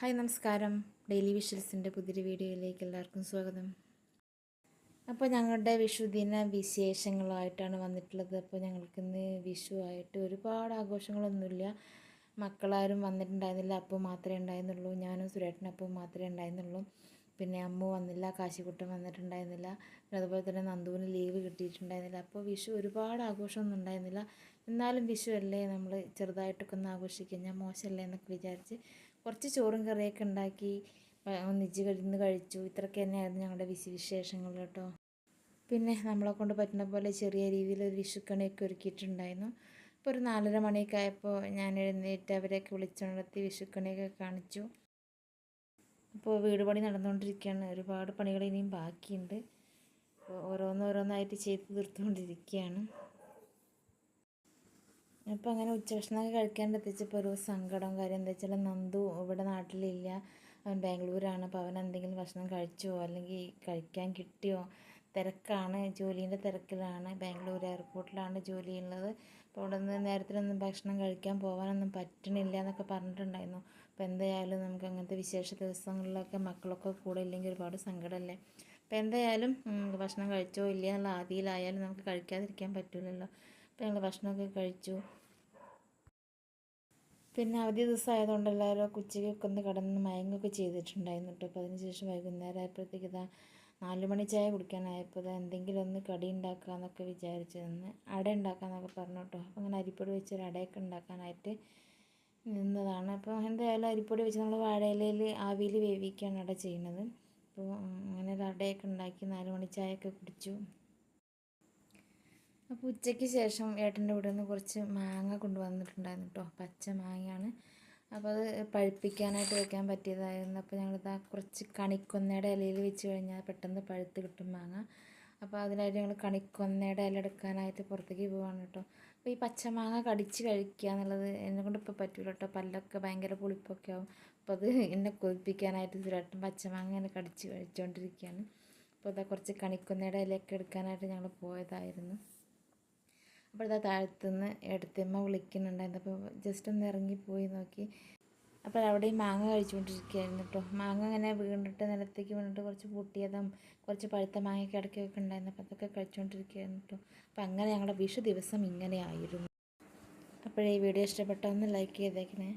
Hi നമസ്കാരം. Daily വിഷൽസിന്റെ പുതിയൊരു വീഡിയോയിലേക്ക് എല്ലാവർക്കും സ്വാഗതം. അപ്പോൾ ഞങ്ങളുടെ വിഷുദിന വിശേഷങ്ങളായിട്ടാണ് വന്നിട്ടുള്ളത്. അപ്പോൾ ഞങ്ങൾക്കിന്ന് വിഷു ആയിട്ട് ഒരുപാട് ആഘോഷങ്ങളൊന്നുമില്ല. മക്കളാരും വന്നിട്ടുണ്ടായിരുന്നില്ല അപ്പോൾ മാത്രമേ ഉണ്ടായിരുന്നുള്ളൂ. ഞാനും സുരേട്ടനും അപ്പോൾ മാത്രമേ ഉണ്ടായിരുന്നുള്ളൂ. പിന്നെ അമ്മ വന്നില്ല കാശിക്കുട്ടൻ വന്നിട്ടുണ്ടായിരുന്നില്ല. പിന്നെ അതുപോലെ തന്നെ നന്ദുവിന് ലീവ് കിട്ടിയിട്ടുണ്ടായിരുന്നില്ല. അപ്പോൾ വിഷു ഒരുപാട് ആഘോഷമൊന്നും ഉണ്ടായിരുന്നില്ല. എന്നാലും വിഷു അല്ലേ നമ്മൾ ചെറുതായിട്ടൊക്കെ ഒന്ന് ആഘോഷിക്കുക. ഞാൻ മോശമല്ലേ എന്നൊക്കെ വിചാരിച്ച് കുറച്ച് ചോറും കറിയൊക്കെ ഉണ്ടാക്കി ഒന്നിച്ച് കഴിഞ്ഞ് കഴിച്ചു. ഇത്രയൊക്കെ തന്നെയായിരുന്നു ഞങ്ങളുടെ വിശു വിശേഷങ്ങൾ കേട്ടോ. പിന്നെ നമ്മളെ കൊണ്ട് പറ്റുന്ന പോലെ ചെറിയ രീതിയിൽ ഒരു വിഷുക്കണിയൊക്കെ ഒരുക്കിയിട്ടുണ്ടായിരുന്നു. ഇപ്പോൾ ഒരു നാലര മണിയൊക്കെ ആയപ്പോൾ ഞാൻ എഴുന്നേറ്റ് അവരെയൊക്കെ വിളിച്ചുണർത്തി വിഷുക്കണിയൊക്കെ കാണിച്ചു. അപ്പോൾ വീട് പണി നടന്നുകൊണ്ടിരിക്കുകയാണ്. ഒരുപാട് പണികൾ ഇനിയും ബാക്കിയുണ്ട്. ഓരോന്നോരോന്നായിട്ട് ചെയ്ത് തീർത്തുകൊണ്ടിരിക്കുകയാണ്. അപ്പോൾ അങ്ങനെ ഉച്ചഭക്ഷണമൊക്കെ കഴിക്കാൻ എത്തിച്ചപ്പോൾ ഒരു സങ്കടം കാര്യം എന്താ വെച്ചാൽ നന്ദു ഇവിടെ നാട്ടിലില്ല. അവൻ ബാംഗ്ലൂരാണ്. അപ്പോൾ അവൻ എന്തെങ്കിലും ഭക്ഷണം കഴിച്ചോ അല്ലെങ്കിൽ കഴിക്കാൻ കിട്ടിയോ? തിരക്കാണ്. ജോലീന്റെ തിരക്കിലാണ്. ബാംഗ്ലൂർ എയർപോർട്ടിലാണ് ജോലി ഉള്ളത്. അപ്പോൾ അവിടെ നിന്ന് നേരത്തിനൊന്നും ഭക്ഷണം കഴിക്കാൻ പോകാനൊന്നും പറ്റണില്ല എന്നൊക്കെ പറഞ്ഞിട്ടുണ്ടായിരുന്നു. അപ്പോൾ എന്തായാലും നമുക്ക് അങ്ങനത്തെ വിശേഷ ദിവസങ്ങളിലൊക്കെ മക്കളൊക്കെ കൂടെ ഇല്ലെങ്കിൽ ഒരുപാട് സങ്കടമല്ലേ? അപ്പോൾ എന്തായാലും ഭക്ഷണം കഴിച്ചോ ഇല്ല എന്നുള്ള ആദിയിലായാലും നമുക്ക് കഴിക്കാതിരിക്കാൻ പറ്റില്ലല്ലോ അപ്പോൾ ഞങ്ങൾ ഭക്ഷണമൊക്കെ കഴിച്ചു. പിന്നെ അവധി ദിവസമായതുകൊണ്ട് എല്ലാവരും ഉച്ചയ്ക്കൊക്കെ ഒന്ന് കിടന്ന് മയങ്ങൊക്കെ ചെയ്തിട്ടുണ്ടായിരുന്നു കേട്ടോ അപ്പോൾ അതിനുശേഷം വൈകുന്നേരം ആയപ്പോഴത്തേക്ക് ഇതാ നാല് മണി ചായ കുടിക്കാനായപ്പോൾ എന്തെങ്കിലും ഒന്ന് കടി ഉണ്ടാക്കാമെന്നൊക്കെ വിചാരിച്ചു നിന്ന് അട ഉണ്ടാക്കാമെന്നൊക്കെ പറഞ്ഞു കേട്ടോ അപ്പോൾ അങ്ങനെ അരിപ്പൊടി വെച്ചൊരു അടയൊക്കെ ഉണ്ടാക്കാനായിട്ട് നിന്നതാണ്. അപ്പോൾ എന്തായാലും അരിപ്പൊടി വെച്ച് നമ്മൾ വാഴയിലയിൽ ആവിയിൽ വേവിക്കുകയാണ് അട ചെയ്യുന്നത്. അപ്പോൾ അങ്ങനെ ഒരു അടയൊക്കെ ഉണ്ടാക്കി നാല് മണി ചായയൊക്കെ കുടിച്ചു. അപ്പോൾ ഉച്ചയ്ക്ക് ശേഷം ഏട്ടന്റെ ഇവിടെ നിന്ന് കുറച്ച് മാങ്ങ കൊണ്ടുവന്നിട്ടുണ്ടായിരുന്നു കേട്ടോ. പച്ച മാങ്ങയാണ്. അപ്പോൾ അത് പഴുപ്പിക്കാനായിട്ട് വെക്കാൻ പറ്റിയതായിരുന്നു. അപ്പോൾ ഞങ്ങളിതാ കുറച്ച് കണിക്കൊന്നയുടെ ഇലയിൽ വെച്ച് കഴിഞ്ഞാൽ പെട്ടെന്ന് പഴുത്ത് കിട്ടും മാങ്ങ. അപ്പോൾ അതിനായിട്ട് ഞങ്ങൾ കണിക്കൊന്നയുടെ ഇല എടുക്കാനായിട്ട് പുറത്തേക്ക് പോവാണ് കേട്ടോ. അപ്പോൾ ഈ പച്ചമാങ്ങ കടിച്ച് കഴിക്കുക എന്നുള്ളത് എന്നെ കൊണ്ട് ഇപ്പോൾ പറ്റൂല കേട്ടോ. പല്ലൊക്കെ ഭയങ്കര പുളിപ്പൊക്കെ ആവും. അപ്പോൾ അത് എന്നെ കൊതിപ്പിക്കാനായിട്ട് സുരേട്ടൻ പച്ചമാങ്ങ ഇങ്ങനെ കടിച്ച് കഴിച്ചുകൊണ്ടിരിക്കുകയാണ് അപ്പോൾ അതാ കുറച്ച് കണിക്കൊന്നയുടെ ഇലയൊക്കെ എടുക്കാനായിട്ട് ഞങ്ങൾ പോയതായിരുന്നു. അപ്പോൾ ഇതാ താഴത്തുനിന്ന് എടുത്തമ്മ വിളിക്കുന്നുണ്ടായിരുന്നു. അപ്പോൾ ജസ്റ്റ് ഒന്ന് ഇറങ്ങി പോയി നോക്കി. അപ്പോൾ അവിടെ ഈ മാങ്ങ കഴിച്ചുകൊണ്ടിരിക്കുകയായിരുന്നു കേട്ടോ. മാങ്ങ അങ്ങനെ വീണിട്ട് നിലത്തേക്ക് വീണിട്ട് കുറച്ച് പൊട്ടിയതും കുറച്ച് പഴുത്ത മാങ്ങയൊക്കെ ഇടയ്ക്കൊക്കെ ഉണ്ടായിരുന്നു. അപ്പോൾ അതൊക്കെ കഴിച്ചുകൊണ്ടിരിക്കുകയായിരുന്നു കേട്ടോ. അപ്പോൾ അങ്ങനെ ഞങ്ങളുടെ വിഷു ദിവസം ഇങ്ങനെ ആയിരുന്നു. അപ്പോഴേ ഈ വീഡിയോ ഇഷ്ടപ്പെട്ട? ഒന്ന് ലൈക്ക് ചെയ്തേക്കണേ.